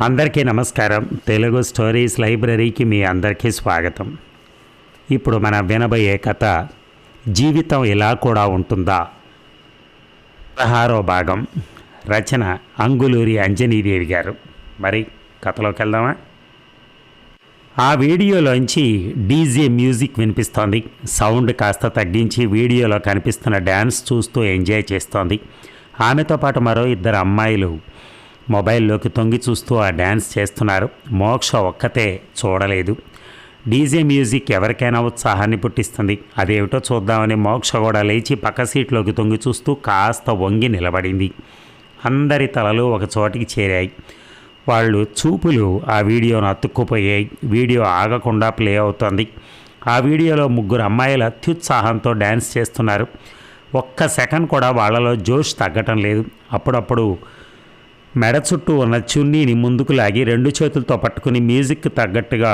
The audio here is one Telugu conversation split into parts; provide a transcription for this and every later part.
అందరికీ నమస్కారం. తెలుగు స్టోరీస్ లైబ్రరీకి మీ అందరికీ స్వాగతం. ఇప్పుడు మన వినబోయే కథ జీవితం ఇలా కూడా ఉంటుందా? పదహారో భాగం. రచన అంగులూరి అంజనీదేవి గారు. మరి కథలోకి వెళ్దామా? ఆ వీడియోలోంచి డీజే మ్యూజిక్ వినిపిస్తోంది. సౌండ్ కాస్త తగ్గించి వీడియోలో కనిపిస్తున్న డ్యాన్స్ చూస్తూ ఎంజాయ్ చేస్తోంది. ఆమెతో పాటు మరో ఇద్దరు అమ్మాయిలు మొబైల్లోకి తొంగి చూస్తూ ఆ డ్యాన్స్ చేస్తున్నారు. మోక్ష ఒక్కతే చూడలేదు. డీజే మ్యూజిక్ ఎవరికైనా ఉత్సాహాన్ని పుట్టిస్తుంది. అదేమిటో చూద్దామని మోక్ష కూడా లేచి పక్క సీట్లోకి తొంగి చూస్తూ కాస్త వంగి నిలబడింది. అందరి తలలు ఒక చోటికి చేరాయి. వాళ్ళు చూపులు ఆ వీడియోను అతుక్కుపోయాయి. వీడియో ఆగకుండా ప్లే అవుతోంది. ఆ వీడియోలో ముగ్గురు అమ్మాయిలు అత్యుత్సాహంతో డ్యాన్స్ చేస్తున్నారు. ఒక్క సెకండ్ కూడా వాళ్ళలో జోష్ తగ్గటం లేదు. అప్పుడప్పుడు మెడ చుట్టూ ఉన్న చున్నీని ముందుకు లాగి రెండు చేతులతో పట్టుకుని మ్యూజిక్ తగ్గట్టుగా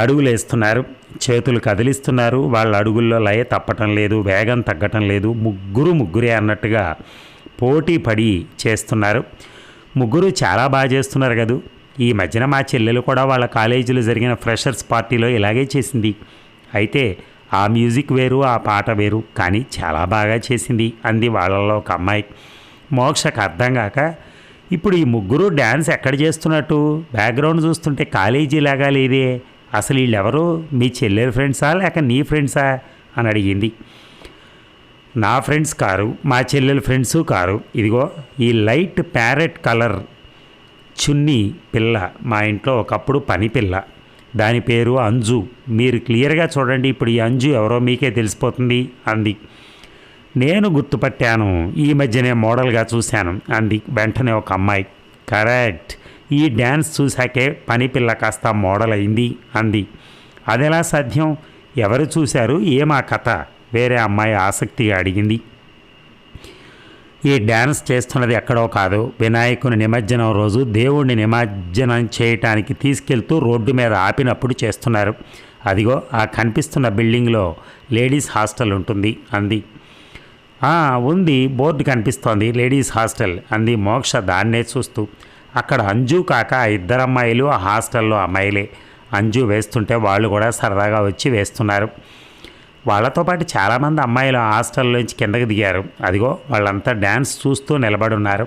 అడుగులేస్తున్నారు. చేతులు కదిలిస్తున్నారు. వాళ్ళ అడుగుల్లో లయ తప్పటం లేదు వేగం తగ్గటం లేదు. ముగ్గురు ముగ్గురే అన్నట్టుగా పోటీ పడి చేస్తున్నారు. ముగ్గురు చాలా బాగా చేస్తున్నారు కదూ. ఈ మధ్యన మా చెల్లెలు కూడా వాళ్ళ కాలేజీలో జరిగిన ఫ్రెషర్స్ పార్టీలో ఇలాగే చేసింది. అయితే ఆ మ్యూజిక్ వేరు ఆ పాట వేరు కానీ చాలా బాగా చేసింది అంది వాళ్ళలో ఒక అమ్మాయి. మోక్షకు అర్థం కాక ఇప్పుడు ఈ ముగ్గురు డ్యాన్స్ ఎక్కడ చేస్తున్నట్టు? బ్యాక్గ్రౌండ్ చూస్తుంటే కాలేజీ లాగా లేదే. అసలు వీళ్ళెవరు? మీ చెల్లెలు ఫ్రెండ్సా? లేక నీ ఫ్రెండ్సా? అని అడిగింది. నా ఫ్రెండ్స్ కారు మా చెల్లెల ఫ్రెండ్స్ కారు. ఇదిగో ఈ లైట్ ప్యారెట్ కలర్ చున్నీ పిల్ల మా ఇంట్లో ఒకప్పుడు పని పిల్ల. దాని పేరు అంజు. మీరు క్లియర్గా చూడండి ఇప్పుడు ఈ అంజు ఎవరో మీకే తెలిసిపోతుంది అంది. నేను గుర్తుపట్టాను. ఈ మధ్యనే మోడల్గా చూశాను. అంది వెంటనే ఒక అమ్మాయి. కరెక్ట్. ఈ డ్యాన్స్ చూశాకే పని పిల్ల కాస్త మోడల్ అయింది అంది. అదెలా సాధ్యం? ఎవరు చూశారు? ఏమా కథ? వేరే అమ్మాయి ఆసక్తిగా అడిగింది. ఈ డ్యాన్స్ చేస్తున్నది ఎక్కడో కాదు. వినాయకుని నిమజ్జనం రోజు దేవుణ్ణి నిమజ్జనం చేయటానికి తీసుకెళ్తూ రోడ్డు మీద ఆపినప్పుడు చేస్తున్నారు. అదిగో ఆ కనిపిస్తున్న బిల్డింగ్లో లేడీస్ హాస్టల్ ఉంటుంది అంది. ఉంది బోర్డు కనిపిస్తోంది లేడీస్ హాస్టల్ అంది మోక్ష దాన్నే చూస్తూ. అక్కడ అంజు కాక ఇద్దరు అమ్మాయిలు ఆ హాస్టల్లో అమ్మాయిలే. అంజు వేస్తుంటే వాళ్ళు కూడా సరదాగా వచ్చి వేస్తున్నారు. వాళ్ళతో పాటు చాలామంది అమ్మాయిలు ఆ హాస్టల్లోంచి కిందకి దిగారు. అదిగో వాళ్ళంతా డ్యాన్స్ చూస్తూ నిలబడున్నారు.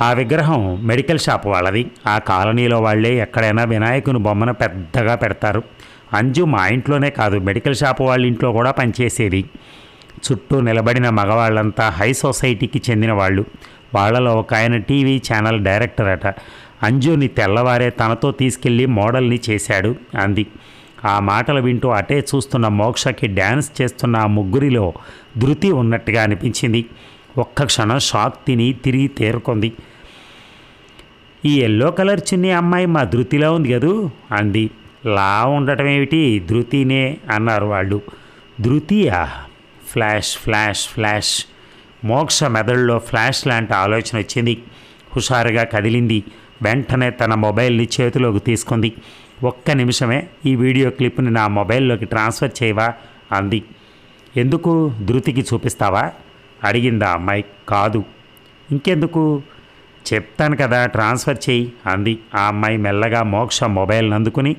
ఆ విగ్రహం మెడికల్ షాప్ వాళ్ళది. ఆ కాలనీలో వాళ్ళే ఎక్కడైనా వినాయకుని బొమ్మను పెద్దగా పెడతారు. అంజు మా ఇంట్లోనే కాదు మెడికల్ షాప్ వాళ్ళ ఇంట్లో కూడా పనిచేసేది. చుట్టూ నిలబడిన మగవాళ్ళంతా హై సొసైటీకి చెందిన వాళ్ళు. వాళ్ళలో ఒక ఆయన టీవీ ఛానల్ డైరెక్టర్ అట. అంజుని తెల్లవారే తనతో తీసుకెళ్ళి మోడల్ని చేశాడు అంది. ఆ మాటలు వింటూ అటే చూస్తున్న మోక్షకి డ్యాన్స్ చేస్తున్న ఆ ముగ్గురిలో ధృతి ఉన్నట్టుగా అనిపించింది. ఒక్క క్షణం షాక్ తిని తిరిగి తేరుకుంది. ఈ ఎల్లో కలర్ చిన్ని అమ్మాయి మా ధృతిలో ఉంది కదూ? అంది. లా ఉండటం ఏమిటి ధృతినే అన్నారు వాళ్ళు. ధృతియా? ఫ్లాష్ ఫ్లాష్ ఫ్లాష్ మోక్ష మెదడులో ఫ్లాష్ లాంటి ఆలోచన వచ్చింది. హుషారుగా కదిలింది. వెంటనే తన మొబైల్ని చేతిలోకి తీసుకుంది. ఒక్క నిమిషమే ఈ వీడియో క్లిప్ని నా మొబైల్లోకి ట్రాన్స్ఫర్ చేయవా? అంది. ఎందుకు? ధృతికి చూపిస్తావా? అడిగిందా అమ్మాయి. కాదు. ఇంకెందుకు? చెప్తాను కదా ట్రాన్స్ఫర్ చేయి అంది. ఆ అమ్మాయి మెల్లగా మోక్ష మొబైల్ని అందుకుని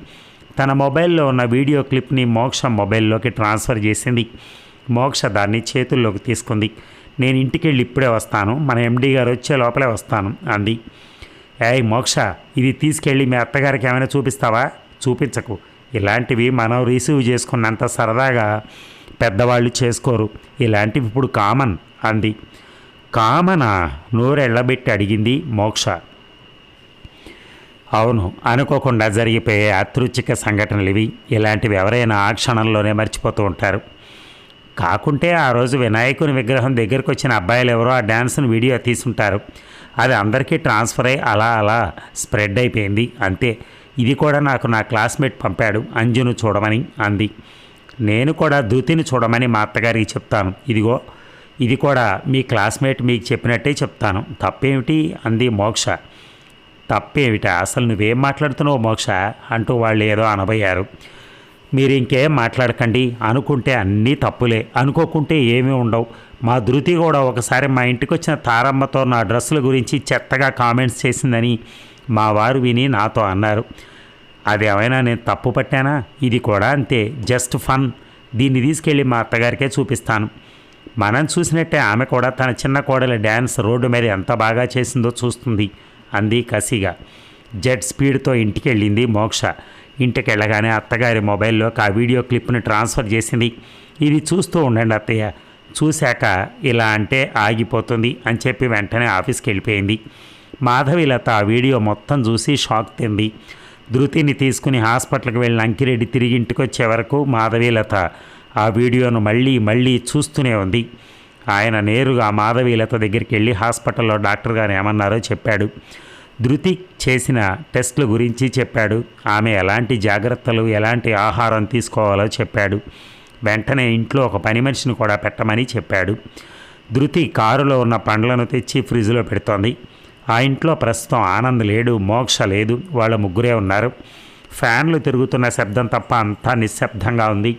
తన మొబైల్లో ఉన్న వీడియో క్లిప్ని మోక్ష మొబైల్లోకి ట్రాన్స్ఫర్ చేసింది. మోక్ష దాన్ని చేతుల్లోకి తీసుకుంది. నేను ఇంటికి వెళ్ళి ఇప్పుడే వస్తాను. మన ఎండీ గారు వచ్చే లోపలే వస్తాను అంది. ఏయ్ మోక్ష ఇది తీసుకెళ్ళి మీ అత్తగారికి ఏమైనా చూపిస్తావా? చూపించకు. ఇలాంటివి మనం రిసీవ్ చేసుకున్నంత సరదాగా పెద్దవాళ్ళు చేసుకోరు. ఇలాంటివి ఇప్పుడు కామన్ అంది. కామనా? నోరెళ్ళబెట్టి అడిగింది మోక్ష. అవును అనుకోకుండా జరిగిపోయే అతృచిక సంఘటనలు ఇవి ఇలాంటివి ఎవరైనా ఆ క్షణంలోనే మర్చిపోతూ ఉంటారు. కాకుంటే ఆ రోజు వినాయకుని విగ్రహం దగ్గరికి వచ్చిన అబ్బాయిలు ఎవరో ఆ డ్యాన్స్ను వీడియో తీసుంటారు అది అందరికీ ట్రాన్స్ఫర్ అయ్యి అలా అలా స్ప్రెడ్ అయిపోయింది. అంతే. ఇది కూడా నాకు నా క్లాస్మేట్ పంపాడు. అంజును చూడమని అంది. నేను కూడా ధృతిని చూడమని మా అత్తగారికి చెప్తాను. ఇదిగో ఇది కూడా మీ క్లాస్మేట్ మీకు చెప్పినట్టే చెప్తాను. తప్పేమిటి? అంది మోక్ష. తప్పేమిటా? అసలు నువ్వేం మాట్లాడుతున్నావు మోక్ష? అంటూ వాళ్ళు ఏదో అనబోయారు. మీరు ఇంకేం మాట్లాడకండి. అనుకుంటే అన్నీ తప్పులే. అనుకోకుంటే ఏమీ ఉండవు. మా ధృతి కూడా ఒకసారి మా ఇంటికి వచ్చిన తారమ్మతో నా డ్రెస్సుల గురించి చెత్తగా కామెంట్స్ చేసిందని మా వారు విని నాతో అన్నారు. అదేమైనా నేను తప్పు పట్టానా? ఇది కూడా అంతే. Just fun. దీన్ని తీసుకెళ్ళి మా అత్తగారికే చూపిస్తాను. మనం చూసినట్టే ఆమె కూడా తన చిన్న కోడల డ్యాన్స్ రోడ్డు మీద ఎంత బాగా చేసిందో చూస్తుంది. అంది కసిగా. జెట్ స్పీడ్తో ఇంటికి వెళ్ళింది మోక్ష. ఇంటికి వెళ్ళగానే అత్తగారి మొబైల్లోకి ఆ వీడియో క్లిప్ని ట్రాన్స్ఫర్ చేసింది. ఇది చూస్తూ ఉండండి అత్తయ్య. చూశాక ఇలా అంటే ఆగిపోతుంది అని చెప్పి వెంటనే ఆఫీస్కి వెళ్ళిపోయింది. మాధవిలత ఆ వీడియో మొత్తం చూసి షాక్ తింది. ధృతిని తీసుకుని హాస్పిటల్కి వెళ్ళిన అంకిరెడ్డి తిరిగి ఇంటికి వచ్చే వరకు మాధవీలత ఆ వీడియోను మళ్ళీ మళ్ళీ చూస్తూనే ఉంది. ఆయన నేరుగా మాధవీలత దగ్గరికి వెళ్ళి హాస్పిటల్లో డాక్టర్ గారు ఏమన్నారో చెప్పాడు. ధృతి చేసిన టెస్టుల గురించి చెప్పాడు. ఆమె ఎలాంటి జాగ్రత్తలు ఎలాంటి ఆహారం తీసుకోవాలో చెప్పాడు. వెంటనే ఇంట్లో ఒక పని మనిషిని కూడా పెట్టమని చెప్పాడు. ధృతి కారులో ఉన్న పండ్లను తెచ్చి ఫ్రిడ్జ్లో పెడుతోంది. ఆ ఇంట్లో ప్రస్తుతం ఆనంద్ లేడు మోక్ష లేదు వాళ్ళ ముగ్గురే ఉన్నారు. ఫ్యాన్లు తిరుగుతున్న శబ్దం తప్ప అంతా నిశ్శబ్దంగా ఉంది.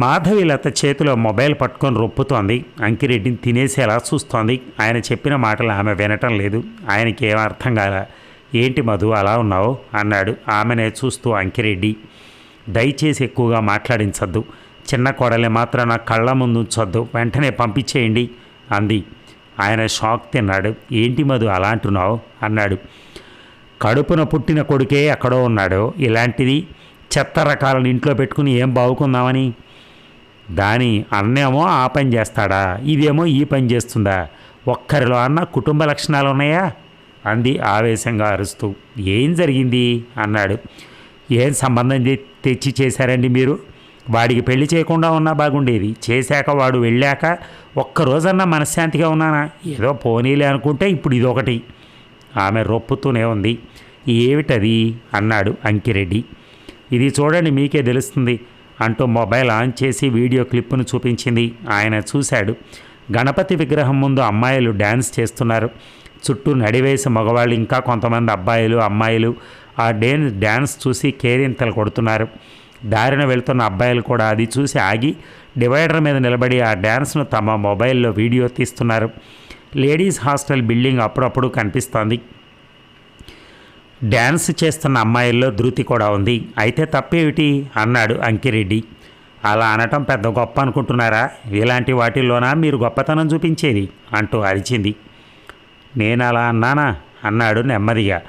మాధవిలత చేతిలో మొబైల్ పట్టుకొని రొప్పుతోంది. అంకిరెడ్డిని తినేసేలా చూస్తోంది. ఆయన చెప్పిన మాటలు ఆమె వినటం లేదు. ఆయనకి ఏం అర్థం కాల? ఏంటి మధు అలా ఉన్నావు? అన్నాడు. ఆమెనే చూస్తూ అంకిరెడ్డి. దయచేసి ఎక్కువగా మాట్లాడించద్దు. చిన్న కోడలే మాత్రం నా కళ్ళ ముందు ఉంచొద్దు. వెంటనే పంపించేయండి అంది. ఆయన షాక్ తిన్నాడు. ఏంటి మధు అలా అంటున్నావు? అన్నాడు. కడుపున పుట్టిన కొడుకే ఎక్కడో ఉన్నాడు. ఇలాంటిది చెత్త రకాలను ఇంట్లో పెట్టుకుని ఏం బాగుకుందామని? దాని అన్నేమో ఆ పని చేస్తాడా? ఇదేమో ఈ పని చేస్తుందా? ఒక్కరిలో అన్న కుటుంబ లక్షణాలు ఉన్నాయా? అంది ఆవేశంగా అరుస్తూ. ఏం జరిగింది? అన్నాడు. ఏం సంబంధం తెచ్చి చేశారండి మీరు? వాడికి పెళ్ళి చేయకుండా ఉన్నా బాగుండేది. చేశాక వాడు వెళ్ళాక ఒక్కరోజన్నా మనశ్శాంతిగా ఉన్నానా? ఏదో పోనీలే అనుకుంటే ఇప్పుడు ఇదొకటి. ఆమె రొప్పుతూనే ఉంది. ఏమిటది? అన్నాడు అంకిరెడ్డి. ఇది చూడండి మీకే తెలుస్తుంది. అంటూ మొబైల్ ఆన్ చేసి వీడియో క్లిప్పును చూపించింది. ఆయన చూశాడు. గణపతి విగ్రహం ముందు అమ్మాయిలు డ్యాన్స్ చేస్తున్నారు. చుట్టూ నడివేసి మగవాళ్ళు ఇంకా కొంతమంది అబ్బాయిలు అమ్మాయిలు ఆ డే డ్యాన్స్ చూసి కేరింతలు కొడుతున్నారు. దారిన వెళ్తున్న అబ్బాయిలు కూడా అది చూసి ఆగి డివైడర్ మీద నిలబడి ఆ డ్యాన్స్ను తమ మొబైల్లో వీడియో తీస్తున్నారు. లేడీస్ హాస్టల్ బిల్డింగ్ అప్పుడప్పుడు కనిపిస్తోంది. డ్యాన్స్ చేస్తున్న అమ్మాయిల్లో ధృతి కూడా ఉంది. అయితే తప్పేమిటి? అన్నాడు అంకిరెడ్డి. అలా అనటం పెద్ద గొప్ప అనుకుంటున్నారా? ఇలాంటి వాటిల్లోనా మీరు గొప్పతనం చూపించేది? అంటూ అరిచింది. నేను అలా అన్నానా? అన్నాడు నెమ్మదిగా.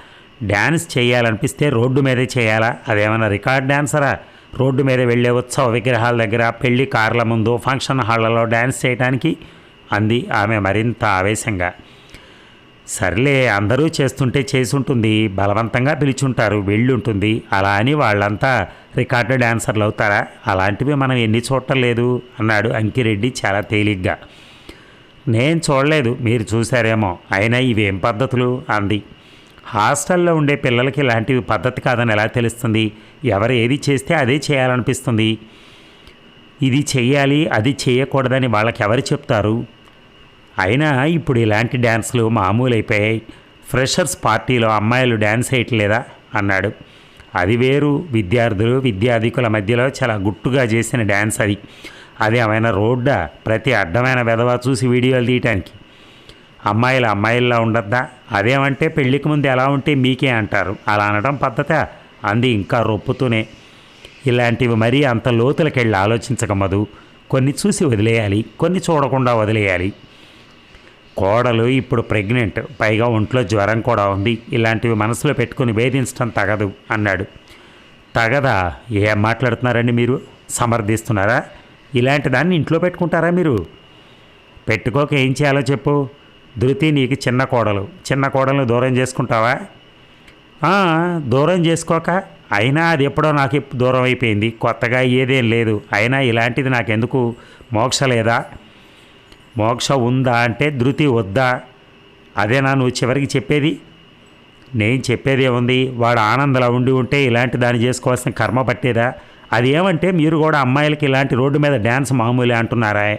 డ్యాన్స్ చేయాలనిపిస్తే రోడ్డు మీదే చేయాలా? అదేమన్నా రికార్డ్ డ్యాన్సరా? రోడ్డు మీద వెళ్ళే ఉత్సవ విగ్రహాల దగ్గర పెళ్ళి కార్ల ముందు ఫంక్షన్ హాళ్ళలో డ్యాన్స్ చేయడానికి అంది ఆమె మరింత ఆవేశంగా. సర్లే అందరూ చేస్తుంటే చేసి ఉంటుంది బలవంతంగా పిలిచుంటారు వెళ్ళి ఉంటుంది అలా అని వాళ్ళంతా రికార్డు డాన్సర్లు అవుతారా? అలాంటివి మనం ఎన్ని చూడటం లేదు అన్నాడు అంకిరెడ్డి చాలా తేలిగ్గా. నేను చూడలేదు మీరు చూశారేమో. అయినా ఇవేం పద్ధతులు? అంది. హాస్టల్లో ఉండే పిల్లలకి ఇలాంటివి పద్ధతి కాదని ఎలా తెలుస్తుంది? ఎవరు ఏది చేస్తే అదే చేయాలనిపిస్తుంది? ఇది చేయాలి అది చేయకూడదని వాళ్ళకి ఎవరు చెప్తారు? అయినా ఇప్పుడు ఇలాంటి డ్యాన్స్లు మామూలు అయిపోయాయి ఫ్రెషర్స్ పార్టీలో అమ్మాయిలు డ్యాన్స్ వేయట్లేదా? అన్నాడు. అది వేరు. విద్యార్థులు విద్యాధికుల మధ్యలో చాలా గుట్టుగా చేసిన డ్యాన్స్ అది. అది ఏమైనా రోడ్డా? ప్రతి అడ్డమైన వెధవ చూసి వీడియోలు తీయటానికి. అమ్మాయిలు అమ్మాయిల్లా ఉండద్దా? అదేమంటే పెళ్ళికి ముందు ఎలా ఉంటే మీకే అంటారు. అలా అనడం పద్ధత? అంది ఇంకా రొప్పుతూనే. ఇలాంటివి మరీ అంత లోతులకెళ్ళి ఆలోచించక మధు కొన్ని చూసి వదిలేయాలి. కొన్ని చూడకుండా వదిలేయాలి. కోడలు ఇప్పుడు ప్రెగ్నెంట్. పైగా ఒంట్లో జ్వరం కూడా ఉంది. ఇలాంటివి మనసులో పెట్టుకుని వేధించడం తగదు అన్నాడు. తగదా? ఏం మాట్లాడుతున్నారండి మీరు? సమర్థిస్తున్నారా? ఇలాంటి దాన్ని ఇంట్లో పెట్టుకుంటారా మీరు? పెట్టుకోక ఏం చేయాలో చెప్పు. ధృతి నీకు చిన్న కోడలు. చిన్న కోడలను దూరం చేసుకుంటావా? దూరం చేసుకోక? అయినా అది ఎప్పుడో నాకు దూరం అయిపోయింది. కొత్తగా ఏదేం లేదు. అయినా ఇలాంటిది నాకెందుకు? మోక్ష లేదా? మోక్ష ఉందా అంటే ధృతి వద్దా? అదేనా నువ్వు చివరికి చెప్పేది? నేను చెప్పేది ఏముంది? వాడు ఆనందలా ఉండి ఉంటే ఇలాంటి దాన్ని చేసుకోవాల్సిన కర్మ పట్టేదా? అది ఏమంటే మీరు కూడా అమ్మాయిలకి ఇలాంటి రోడ్డు మీద డ్యాన్స్ మామూలే అంటున్నారా?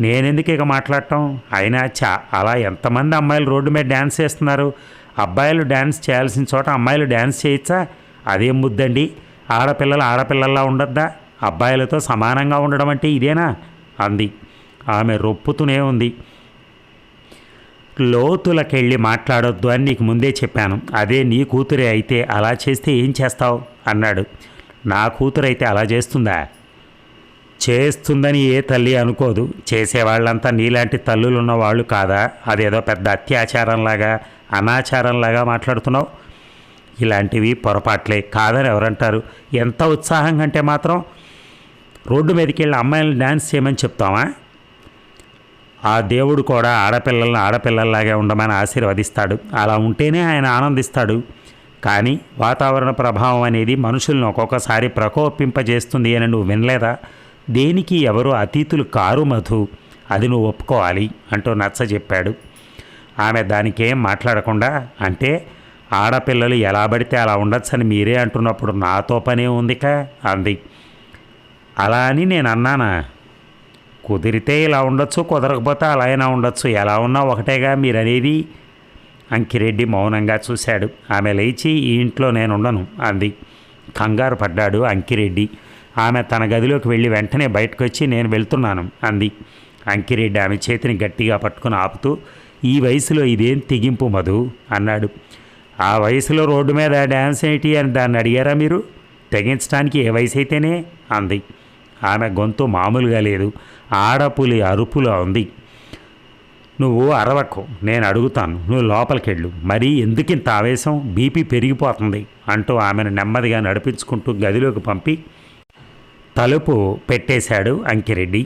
నేనెందుకు ఇక మాట్లాడటం? అయినా చా అలా ఎంతమంది అమ్మాయిలు రోడ్డు మీద డ్యాన్స్ చేస్తున్నారు? అబ్బాయిలు డ్యాన్స్ చేయాల్సిన చోట అమ్మాయిలు డ్యాన్స్ చేయొచ్చా? అదేం ముద్దండి? ఆడపిల్లలు ఆడపిల్లల్లా ఉండద్దా? అబ్బాయిలతో సమానంగా ఉండడం అంటే ఇదేనా? అంది. ఆమె రొప్పుతూనే ఉంది. లోతులకెళ్ళి మాట్లాడొద్దు అని నీకు ముందే చెప్పాను. అదే నీ కూతురే అయితే అలా చేస్తే ఏం చేస్తావు? అన్నాడు. నా కూతురు అయితే అలా చేస్తుందా? చేస్తుందని ఏ తల్లి అనుకోదు. చేసేవాళ్ళంతా నీలాంటి తల్లులు వాళ్ళు కాదా? అదేదో పెద్ద అత్యాచారంలాగా అనాచారంలాగా మాట్లాడుతున్నావు? ఇలాంటివి పొరపాట్లే. కాదని ఎవరంటారు? ఎంత ఉత్సాహం అంటే మాత్రం రోడ్డు మీదకి వెళ్ళి అమ్మాయిలను డ్యాన్స్ చేయమని చెప్తామా ఆ దేవుడు కూడా ఆడపిల్లలను ఆడపిల్లల్లాగే ఉండమని ఆశీర్వదిస్తాడు. అలా ఉంటేనే ఆయన ఆనందిస్తాడు. కానీ వాతావరణ ప్రభావం అనేది మనుషులను ఒక్కొక్కసారి ప్రకోపింపజేస్తుంది అని నువ్వు వినలేదా? దేనికి ఎవరు అతీతులు కారు మధు అది నువ్వు ఒప్పుకోవాలి అంటూ నచ్చ చెప్పాడు. ఆమె దానికేం మాట్లాడకుండా అంటే ఆడపిల్లలు ఎలా పడితే అలా ఉండొచ్చని మీరే అంటున్నప్పుడు నాతో పనే ఉందిక? అంది. అలా అని నేను అన్నానా కుదిరితే ఇలా ఉండొచ్చు కుదరకపోతే అలా అయినా ఉండొచ్చు. ఎలా ఉన్నా ఒకటేగా మీరనేది అంకిరెడ్డి మౌనంగా చూశాడు. ఆమె లేచి ఈ ఇంట్లో నేను ఉండను అంది. కంగారు పడ్డాడు అంకిరెడ్డి. ఆమె తన గదిలోకి వెళ్ళి వెంటనే బయటకు వచ్చి నేను వెళ్తున్నాను అంది. అంకిరెడ్డి ఆమె చేతిని గట్టిగా పట్టుకుని ఆపుతూ ఈ వయసులో ఇదేం తెగింపు మధు? అన్నాడు. ఆ వయసులో రోడ్డు మీద డ్యాన్స్ ఏంటి అని దాన్ని అడిగారా మీరు? తెగించడానికి ఏ వయసు అయితేనే అంది. ఆమె గొంతు మామూలుగా లేదు. ఆడపులి అరుపులో ఉంది. నువ్వు అరవకు నేను అడుగుతాను నువ్వు లోపలికెళ్ళు. మరీ ఎందుకింత ఆవేశం? బీపీ పెరిగిపోతుంది అంటూ ఆమెను నెమ్మదిగా నడిపించుకుంటూ గదిలోకి పంపి తలుపు పెట్టేశాడు అంకిరెడ్డి.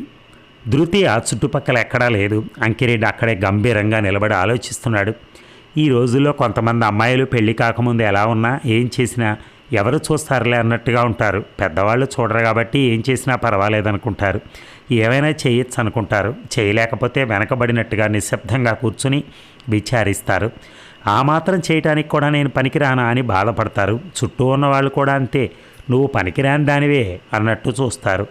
ధృతి ఆ చుట్టుపక్కల ఎక్కడా లేదు. అంకిరెడ్డి అక్కడే గంభీరంగా నిలబడి ఆలోచిస్తున్నాడు. ఈ రోజుల్లో కొంతమంది అమ్మాయిలు పెళ్ళి కాకముందు ఎలా ఉన్నా ఏం చేసినా ఎవరు చూస్తారులే అన్నట్టుగా ఉంటారు. పెద్దవాళ్ళు చూడరు కాబట్టి ఏం చేసినా పర్వాలేదనుకుంటారు. ఏమైనా చేయొచ్చు అనుకుంటారు చేయలేకపోతే వెనకబడినట్టుగా నిశ్శబ్దంగా కూర్చుని విచారిస్తారు. ఆ మాత్రం చేయటానికి కూడా నేను పనికిరానా అని బాధపడతారు. చుట్టూ ఉన్న వాళ్ళు కూడా అంతే. నువ్వు పనికిరాని దానివే అన్నట్టు చూస్తారు.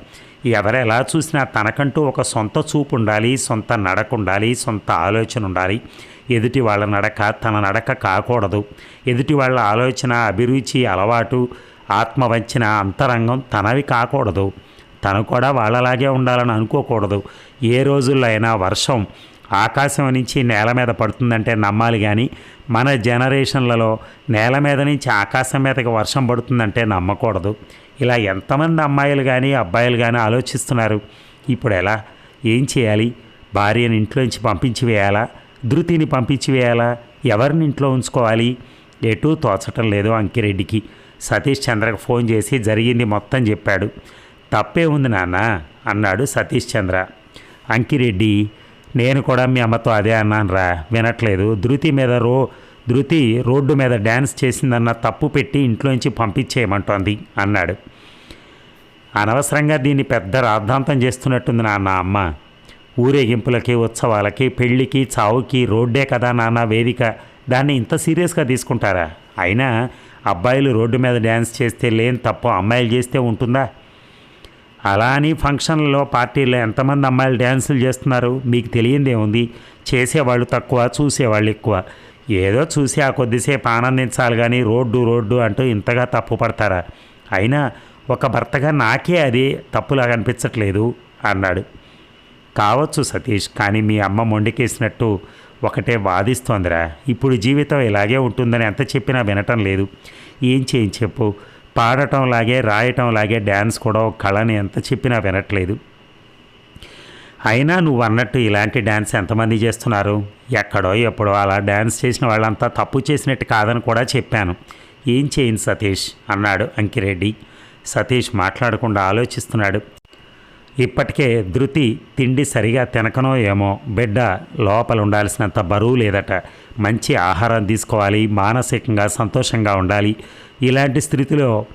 ఎవరు ఎలా చూసినా తనకంటూ ఒక సొంత చూపు ఉండాలి సొంత నడక ఉండాలి సొంత ఆలోచన ఉండాలి. ఎదుటి వాళ్ళ నడక తన నడక కాకూడదు. ఎదుటి వాళ్ళ ఆలోచన అభిరుచి అలవాటు ఆత్మవంచన అంతరంగం తనవి కాకూడదు. తను కూడా వాళ్ళలాగే ఉండాలని అనుకోకూడదు. ఏ రోజుల్లో అయినా వర్షం ఆకాశం నుంచి నేల మీద పడుతుందంటే నమ్మాలి కానీ మన జనరేషన్లలో నేల మీద నుంచి ఆకాశం మీదకి వర్షం పడుతుందంటే నమ్మకూడదు. ఇలా ఎంతమంది అమ్మాయిలు కానీ అబ్బాయిలు కానీ ఆలోచిస్తున్నారు. ఇప్పుడు ఎలా? ఏం చేయాలి? భార్యను ఇంట్లోంచి పంపించి వేయాలా? ధృతిని పంపించి వేయాలా? ఎవరిని ఇంట్లో ఉంచుకోవాలి? ఎటూ తోచటం లేదు అంకిరెడ్డికి. సతీష్ చంద్రకు ఫోన్ చేసి జరిగింది మొత్తం చెప్పాడు. తప్పే ఉంది నాన్న అన్నాడు సతీష్ చంద్ర. అంకిరెడ్డి నేను కూడా మీ అమ్మతో అదే అన్నాను రా వినట్లేదు. ధృతి మీద రో ధృతి రోడ్డు మీద డ్యాన్స్ చేసిందన్న తప్పు పెట్టి ఇంట్లోంచి పంపించేయమంటోంది అన్నాడు. అనవసరంగా దీన్ని పెద్ద రాద్ధాంతం చేస్తున్నట్టుంది నాన్న అమ్మ. ఊరేగింపులకి ఉత్సవాలకి పెళ్ళికి చావుకి రోడ్డే కదా నాన్న వేదిక. దాన్ని ఇంత సీరియస్గా తీసుకుంటారా? అయినా అబ్బాయిలు రోడ్డు మీద డ్యాన్స్ చేస్తే లేని తప్పు అమ్మాయిలు చేస్తే ఉంటుందా? అలా అని ఫంక్షన్లలో పార్టీల్లో ఎంతమంది అమ్మాయిలు డ్యాన్సులు చేస్తున్నారు? మీకు తెలియందే ఉంది. చేసేవాళ్ళు తక్కువ చూసేవాళ్ళు ఎక్కువ. ఏదో చూసి ఆ కొద్దిసేపు ఆనందించాలి కానీ రోడ్డు రోడ్డు అంటూ ఇంతగా తప్పు పడతారా? అయినా ఒక భర్తగా నాకే అది తప్పులాగా అనిపించట్లేదు అన్నాడు. కావచ్చు సతీష్ కానీ మీ అమ్మ మొండికేసినట్టు ఒకటే వాదిస్తోందిరా. ఇప్పుడు జీవితం ఇలాగే ఉంటుందని ఎంత చెప్పినా వినటం లేదు. ఏం చేయం చెప్పు? పాడటం లాగే రాయటం లాగే డ్యాన్స్ కూడా ఒక కళని ఎంత చెప్పినా వినట్లేదు. అయినా నువ్వు అన్నట్టు ఇలాంటి డ్యాన్స్ ఎంతమంది చేస్తున్నారు? ఎక్కడో ఎప్పుడో అలా డ్యాన్స్ చేసిన వాళ్ళంతా తప్పు చేసినట్టు కాదని కూడా చెప్పాను. ఏం చేయను సతీష్? అన్నాడు అంకిరెడ్డి. సతీష్ మాట్లాడకుండా ఆలోచిస్తున్నాడు. ఇప్పటికే ధృతి తిండి సరిగా తినకనో ఏమో బిడ్డ లోపల ఉండాల్సినంత బరువు లేదట. మంచి ఆహారం తీసుకోవాలి మానసికంగా సంతోషంగా ఉండాలి. ఇలాంటి స్థితిలో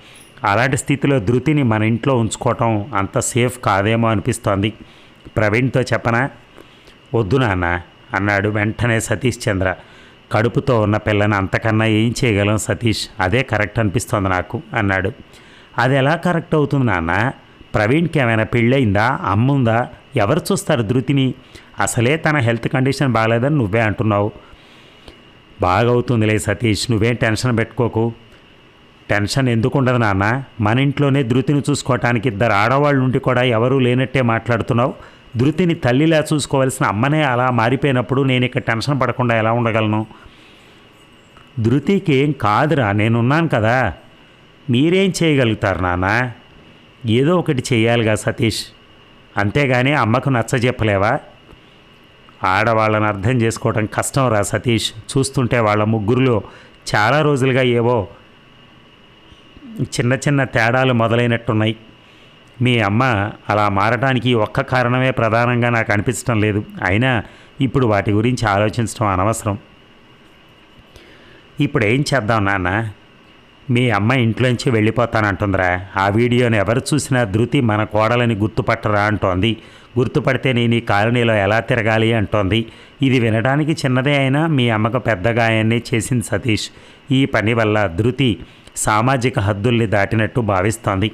అలాంటి స్థితిలో ధృతిని మన ఇంట్లో ఉంచుకోవటం అంత సేఫ్ కాదేమో అనిపిస్తోంది. ప్రవీణ్తో చెప్పనా? వద్దు నాన్న అన్నాడు వెంటనే సతీష్ చంద్ర. కడుపుతో ఉన్న పిల్లని అంతకన్నా ఏం చేయగలం సతీష్? అదే కరెక్ట్ అనిపిస్తోంది నాకు అన్నాడు. అది ఎలా కరెక్ట్ అవుతుంది నాన్న? ప్రవీణ్కి ఏమైనా పెళ్ళయిందా? అమ్ముందా? ఎవరు చూస్తారు ధృతిని? అసలే తన హెల్త్ కండిషన్ బాగాలేదని నువ్వే అంటున్నావు. బాగవుతుందిలే సతీష్ నువ్వేం టెన్షన్ పెట్టుకోకు. టెన్షన్ ఎందుకు ఉండదు నాన్న. మన ఇంట్లోనే ధృతిని చూసుకోవటానికి ఇద్దరు ఆడవాళ్ళు ఉండి కూడా ఎవరూ లేనట్టే మాట్లాడుతున్నావు. ధృతిని తల్లిలా చూసుకోవాల్సిన అమ్మనే అలా మారిపోయినప్పుడు నేను ఇక టెన్షన్ పడకుండా ఎలా ఉండగలను? ధృతికి ఏం కాదురా నేనున్నాను కదా. మీరేం చేయగలుగుతారు నాన్న? ఏదో ఒకటి చేయాలిగా సతీష్. అంతేగాని అమ్మకు నచ్చ చెప్పలేవా? ఆడవాళ్ళని అర్థం చేసుకోవడం కష్టం రా సతీష్. చూస్తుంటే వాళ్ళ ముగ్గురులో చాలా రోజులుగా ఏవో చిన్న చిన్న తేడాలు మొదలైనట్టున్నాయి. మీ అమ్మ అలా మారటానికి ఒక్క కారణమే ప్రధానంగా నాకు అనిపించడం లేదు. అయినా ఇప్పుడు వాటి గురించి ఆలోచించడం అనవసరం. ఇప్పుడు ఏం చేద్దాం నాన్న? మీ అమ్మ ఇంట్లోంచి వెళ్ళిపోతానంటుందిరా. ఆ వీడియోని ఎవరు చూసినా ధృతి మన కోడలని గుర్తుపట్టరా అంటోంది. గుర్తుపడితే నేను ఈ కాలనీలో ఎలా తిరగాలి అంటోంది. ఇది వినడానికి చిన్నదే అయినా మీ అమ్మకు పెద్ద గాయాన్ని చేసింది సతీష్. ఈ పని వల్ల ధృతి సామాజిక హద్దుల్ని దాటినట్టు భావిస్తోంది.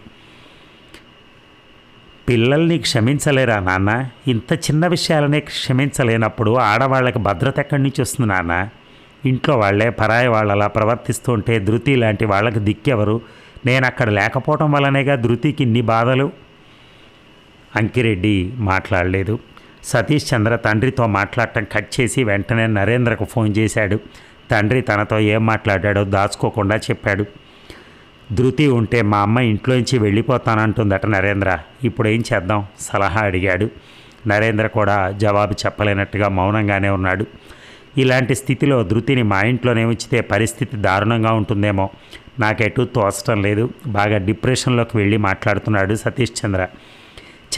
పిల్లల్ని క్షమించలేరా నాన్న? ఇంత చిన్న విషయాలనే క్షమించలేనప్పుడు ఆడవాళ్ళకి భద్రత ఎక్కడి నుంచి వస్తుంది నాన్న? ఇంట్లో వాళ్ళే పరాయి వాళ్ళలా ప్రవర్తిస్తూ ఉంటే ధృతి లాంటి వాళ్ళకి దిక్కెవరు? నేను అక్కడ లేకపోవటం వల్లనేగా ధృతికి ఇన్ని బాధలు? అంకిరెడ్డి మాట్లాడలేదు. సతీష్ చంద్ర తండ్రితో మాట్లాడటం కట్ చేసి వెంటనే నరేంద్రకు ఫోన్ చేశాడు. తండ్రి తనతో ఏం మాట్లాడాడో దాచుకోకుండా చెప్పాడు. ధృతి ఉంటే మా అమ్మ ఇంట్లోంచి వెళ్ళిపోతానంటుందట నరేంద్ర. ఇప్పుడు ఏం చేద్దాం? సలహా అడిగాడు. నరేంద్ర కూడా జవాబు చెప్పలేనట్టుగా మౌనంగానే ఉన్నాడు. ఇలాంటి స్థితిలో ధృతిని మా ఇంట్లోనే ఉంచితే పరిస్థితి దారుణంగా ఉంటుందేమో. నాకెటు తోచటం లేదు. బాగా డిప్రెషన్లోకి వెళ్ళి మాట్లాడుతున్నాడు సతీష్ చంద్ర.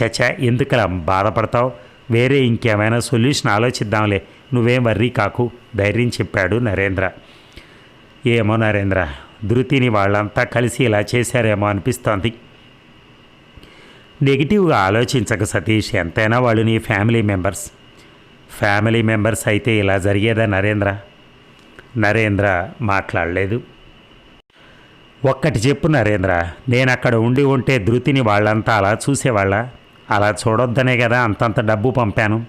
చచా ఎందుకలా బాధపడతావు? వేరే ఇంకేమైనా సొల్యూషన్ ఆలోచిద్దాంలే. నువ్వేం వర్రీ కాకు ధైర్యం చెప్పాడు నరేంద్ర. ఏమో నరేంద్ర ధృతిని వాళ్ళంతా కలిసి ఇలా చేశారేమో అనిపిస్తోంది. నెగిటివ్గా ఆలోచించక సతీష్ ఎంతైనా వాళ్ళు నీ ఫ్యామిలీ మెంబర్స్. ఫ్యామిలీ మెంబర్స్ అయితే ఇలా జరిగేదా నరేంద్ర? నరేంద్ర మాట్లాడలేదు. ఒక్కటి చెప్పు నరేంద్ర నేను అక్కడ ఉండి ఉంటే ధృతిని వాళ్ళంతా అలా చూసేవాళ్ళ? అలా చూడొద్దనే కదా అంతంత డబ్బు పంపాను.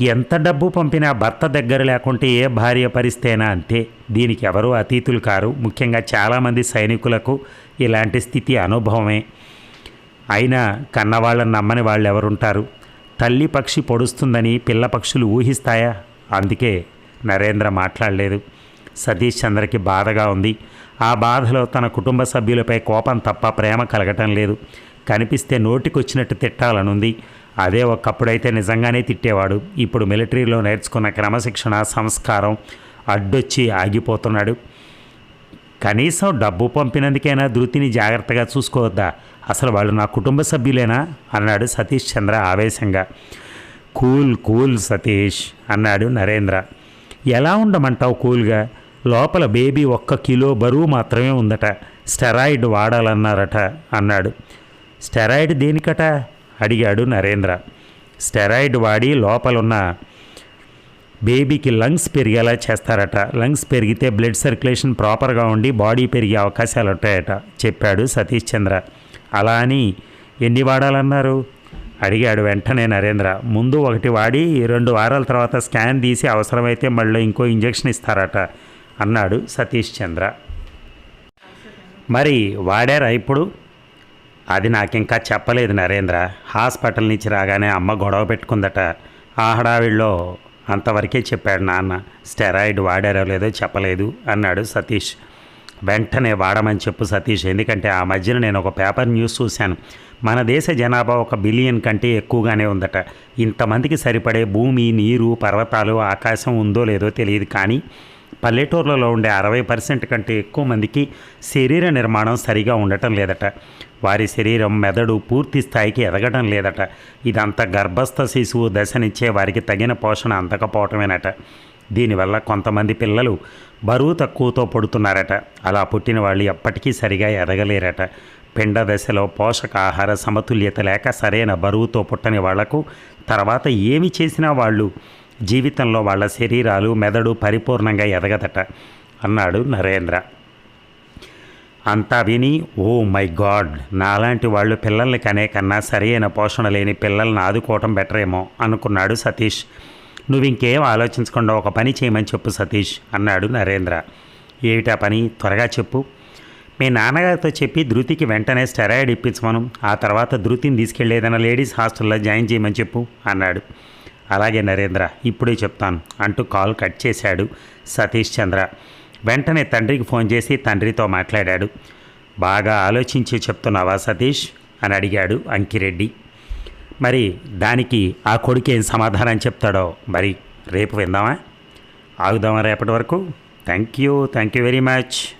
ఎంత డబ్బు పంపినా భర్త దగ్గర లేకుంటే ఏ భార్య పరిస్థితైనా అంతే. దీనికి ఎవరూ అతీతులు కారు. ముఖ్యంగా చాలామంది సైనికులకు ఇలాంటి స్థితి అనుభవమే. అయినా కన్నవాళ్ళని నమ్మని వాళ్ళు ఎవరుంటారు తల్లి పక్షి పొడుస్తుందని పిల్ల పక్షులు ఊహిస్తాయా? అందుకే నరేంద్ర మాట్లాడలేదు. సతీష్ చంద్రకి బాధగా ఉంది. ఆ బాధలో తన కుటుంబ సభ్యులపై కోపం తప్ప ప్రేమ కలగటం లేదు. కనిపిస్తే నోటికొచ్చినట్టు తిట్టాలనుంది. అదే ఒకప్పుడైతే నిజంగానే తిట్టేవాడు. ఇప్పుడు మిలిటరీలో నేర్చుకున్న క్రమశిక్షణ సంస్కారం అడ్డొచ్చి ఆగిపోతున్నాడు. కనీసం డబ్బు పంపినందుకైనా ధృతిని జాగ్రత్తగా చూసుకోవద్దా? అసలు వాళ్ళు నా కుటుంబ సభ్యులేనా? అన్నాడు సతీష్ చంద్ర ఆవేశంగా. కూల్ కూల్ సతీష్ అన్నాడు నరేంద్ర. ఎలా ఉండమంటావు కూల్గా? లోపల బేబీ ఒక్క కిలో బరువు మాత్రమే ఉందట. స్టెరాయిడ్ వాడాలన్నారట అన్నాడు. స్టెరాయిడ్ దేనికట? అడిగాడు నరేంద్ర. స్టెరాయిడ్ వాడి లోపలున్న బేబీకి లంగ్స్ పెరిగేలా చేస్తారట. లంగ్స్ పెరిగితే బ్లడ్ సర్క్యులేషన్ ప్రాపర్గా ఉండి బాడీ పెరిగే అవకాశాలు ఉంటాయట చెప్పాడు సతీష్ చంద్ర. అలా అని ఎన్ని వాడాలన్నారు? అడిగాడు వెంటనే నరేంద్ర. ముందు ఒకటి వాడి రెండు వారాల తర్వాత స్కాన్ తీసి అవసరమైతే మళ్ళీ ఇంకో ఇంజెక్షన్ ఇస్తారట అన్నాడు సతీష్ చంద్ర. మరి వాడారా ఇప్పుడు? అది నాకింకా చెప్పలేదు నరేంద్ర. హాస్పిటల్ నుంచి రాగానే అమ్మ గొడవ పెట్టుకుందట. ఆ హడావిడిలో అంతవరకే చెప్పాడు నాన్న. స్టెరాయిడ్ వాడారో లేదో చెప్పలేదు అన్నాడు సతీష్. వెంటనే వాడమని చెప్పు సతీష్. ఎందుకంటే ఆ మధ్యన నేను ఒక పేపర్ న్యూస్ చూశాను. మన దేశ జనాభా ఒక బిలియన్ కంటే ఎక్కువగానే ఉందట. ఇంతమందికి సరిపడే భూమి నీరు పర్వతాలు ఆకాశం ఉందో లేదో తెలియదు కానీ పల్లెటూర్లలో ఉండే అరవై పర్సెంట్ కంటే ఎక్కువ మందికి శరీర నిర్మాణం సరిగా ఉండటం లేదట. వారి శరీరం మెదడు పూర్తి స్థాయికి ఎదగడం లేదట. ఇదంతా గర్భస్థ శిశువు దశనిచ్చే వారికి తగిన పోషణ అందకపోవటమేనట. దీనివల్ల కొంతమంది పిల్లలు బరువు తక్కువతో పడుతున్నారట. అలా పుట్టిన వాళ్ళు ఎప్పటికీ సరిగా ఎదగలేరట. పిండ దశలో పోషకాహార సమతుల్యత లేక సరైన బరువుతో పుట్టని వాళ్ళకు తర్వాత ఏమి చేసినా వాళ్ళు జీవితంలో వాళ్ళ శరీరాలు మెదడు పరిపూర్ణంగా ఎదగదట అన్నాడు నరేంద్ర. అంతా విని ఓ మై గాడ్ నాలాంటి వాళ్ళు పిల్లల్ని కనే కన్నా సరైన పోషణ లేని పిల్లల్ని ఆదుకోవటం బెటర్ ఏమో అనుకున్నాడు సతీష్. నువ్వు ఇంకేం ఆలోచించకుండా ఒక పని చేయమని చెప్పు సతీష్ అన్నాడు నరేంద్ర. ఏమిటా పని? త్వరగా చెప్పు. మీ నాన్నగారితో చెప్పి ధృతికి వెంటనే స్టెరాయిడ్ ఇప్పించమను. ఆ తర్వాత ధృతిని తీసుకెళ్ళి లేడీస్ హాస్టల్లో జాయిన్ చేయమని చెప్పు అన్నాడు. అలాగే నరేంద్ర ఇప్పుడే చెప్తాను అంటూ కాల్ కట్ చేశాడు సతీష్ చంద్ర. వెంటనే తండ్రికి ఫోన్ చేసి తండ్రితో మాట్లాడాడు. బాగా ఆలోచించి చెప్తున్నావా సతీష్? అని అడిగాడు అంకిరెడ్డి. మరి దానికి ఆ కొడుకు ఏం సమాధానం చెప్తాడో మరి రేపు విందామా? ఆగుదామా రేపటి వరకు? Thank you thank you very much.